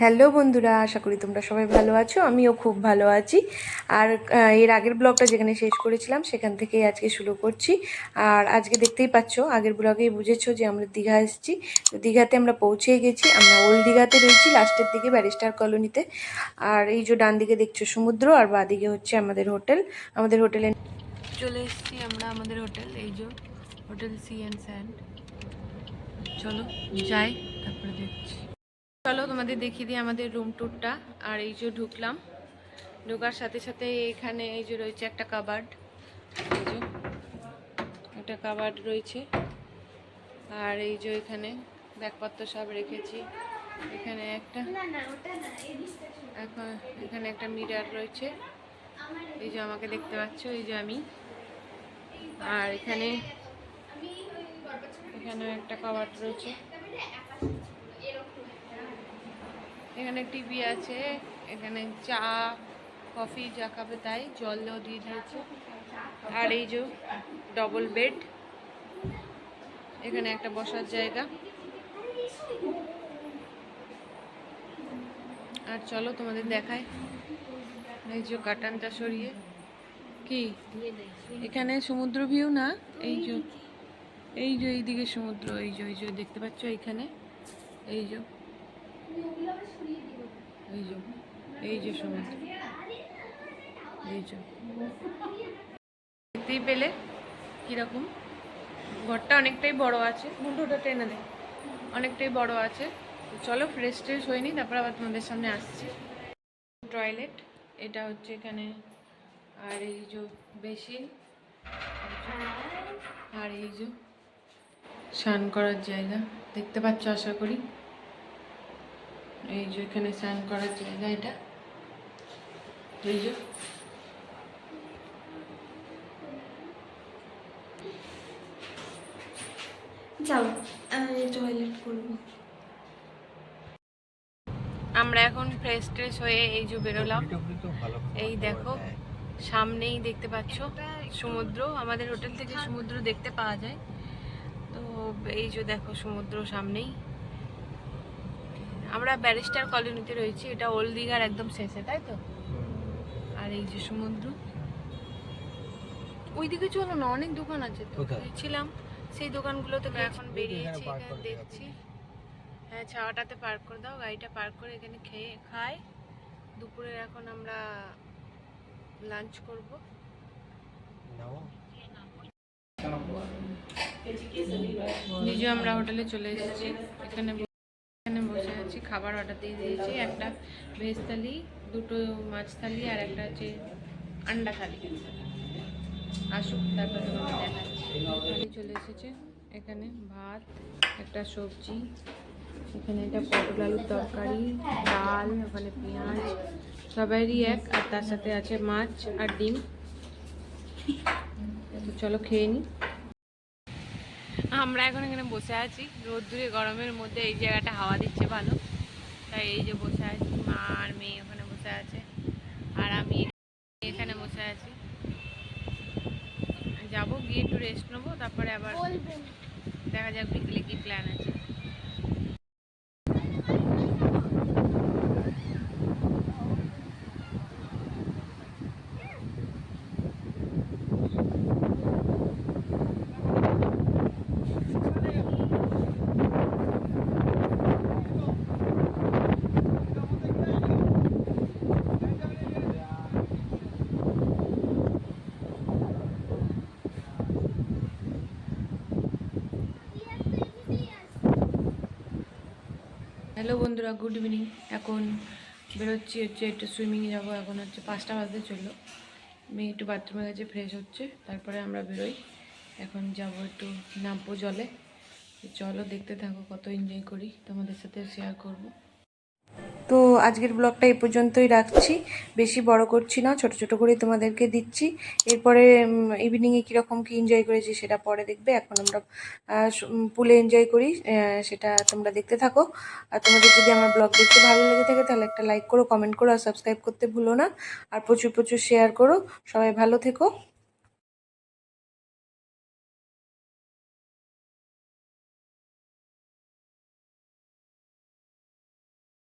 Hello বন্ধুরা, আশা করি তোমরা সবাই ভালো আছো, আমিও খুব ভালো আছি। আর এর আগের ব্লগটা যেখানে শেষ করেছিলাম, সেখান থেকেই আজকে শুরু করছি। আর আজকে দেখতেই পাচ্ছ, আগের ব্লগেই বুঝেছ যে আমরা দীঘা এসেছি। দীঘাতে আমরা পৌঁছেই গেছি, আমরা ওল্ড দীঘাতে রয়েছি, লাস্টের দিকে ব্যারিস্টার কলোনিতে। আর এই যে ডান দিকে দেখছ সমুদ্র, আর বাঁ দিকে হচ্ছে আমাদের হোটেল। আমাদের হোটেলে চলে এসেছি আমরা, আমাদের হোটেল, এই যে হোটেল সি অ্যান্ড স্যান্ড। চলো, যাই, তারপরে দেখছি। চলো তোমাদের দেখিয়ে দিই আমাদের রুম ট্যুরটা আর এই যে ঢুকলাম, ঢোকার সাথে সাথে এখানে এই যে রয়েছে একটা কাবার্ড এই যে একটা কাবার্ড রয়েছে। আর এই যে এখানে ব্যাগপত্র সব রেখেছি। এখানে একটা, এখন এখানে একটা মিরার রয়েছে। এই যে আমাকে দেখতে পাচ্ছ, এই যে আমি। আর এখানে এখানে একটা কাবার্ড রয়েছে। এখানে টিভি আছে, এখানে চা, কফি যা খাবে তাই জলও দিয়ে দিয়েছে। আর এই যে ডবল বেড এখানে একটা বসার জায়গা। আর চলো তোমাদের দেখায় এই যে কাটানটা সরিয়ে। কি? এখানে সমুদ্র ভিউ না? এই যে এই যে এইদিকে সমুদ্র, এই যে এই যে দেখতে পাচ্ছ এইখানে এই যে। এই যে এই যে সমুদ্র এই যে। দেখতেই পেলে কীরকম। ঘরটা অনেকটাই বড় আছে। মুন্ডুটা টেনে দেয় অনেকটাই বড় আছে। চলো ফ্রেশ ট্রেশ হয়নি তারপর আবার তোমাদের সামনে আসছি। টয়লেট এটা হচ্ছে এখানে। আর এই যে বেসিন। আর এই যে স্নান করার জায়গা। দেখতে পাচ্ছ আশা করি। এই যে এখানে স্নান করার জায়গা এটা। এই যে। যাও আমি টয়লেট করব। আমরা এখন ফ্রেশ ট্রেশ হয়ে এই যে বেরোলাম। এই দেখো সামনেই দেখতে পাচ্ছ সমুদ্র। আমাদের হোটেল থেকে। সমুদ্র দেখতে পাওয়া যায়। তো এই যে দেখো সমুদ্র সামনেই। আমরা ব্যারিস্টার কলোনিতে রয়েছি এটা ওল্ড দীঘার একদম শেষে তাই তো? আর এই যে সমুদ্র। ওইদিকে চলো না অনেক দোকান আছে তো? ছিলাম সেই দোকানগুলো থেকে এখন বেরিয়েছি এখানে দেখছি। হ্যাঁ ছাওয়াটাতে পার্ক করে দাও গাড়িটা পার্ক করে এখানে খেয়ে খাই। দুপুরে এখন আমরা লাঞ্চ করব। নিজে আমরা হোটেলে চলে এসেছি এখানে খাবার অর্ডার দিয়ে দিয়েছি। একটা ভেজ থালি, দুটো মাছ থালি আর একটা হচ্ছে আন্ডা থালি। আসুক, তারপরে তোমাকে দেখাচ্ছি। চলে এসেছে। এখানে ভাত, একটা সবজি, এখানে এটা পটল আলুর তরকারি, ডাল, ওখানে পেঁয়াজ সবারই এক, আর তার সাথে আছে মাছ আর ডিম। চলো খেয়ে নিই আমরা এখন এখানে বসে আছি। রোদ্দুরে গরমের মধ্যে এই জায়গাটা হাওয়া দিচ্ছে ভালো। তাই এই যে বসে আছি মা আর মেয়ে ওখানে বসে আছে। আর আমি এখানে বসে আছি। যাব গিয়ে একটু রেস্ট নেব তারপরে আবার দেখা যাক বিকেলে কি প্ল্যান আছে। হ্যালো বন্ধুরা, গুড ইভিনিং। এখন বেরোচ্ছি হচ্ছে, একটু সুইমিংয়ে যাব। এখন হচ্ছে পাঁচটা বাজতে চলল। মেয়ে একটু বাথরুমে গেছে ফ্রেশ হচ্ছে। তারপরে আমরা বেরোই। এখন যাব একটু নামবো জলে। চলো দেখতে থাকো, কত এনজয় করি। তোমাদের সাথে শেয়ার করব। তো আজকের ব্লগটা এই পর্যন্তই রাখছি। বেশি বড় করছি না, ছোট ছোট করে তোমাদেরকে দিচ্ছি। এরপরে ইভিনিংয়ে কীরকম কী এনজয় করেছি সেটা পরে দেখবে। এখন আমরা পুলে এনজয় করি সেটা তোমরা দেখতে থাকো। আর তোমাদের যদি আমার ব্লগ দেখতে ভালো লেগে থাকে, তাহলে একটা লাইক করো কমেন্ট করো, আর সাবস্ক্রাইব করতে ভুলো না। আর প্রচুর প্রচুর শেয়ার করো। সবাই ভালো থেকো।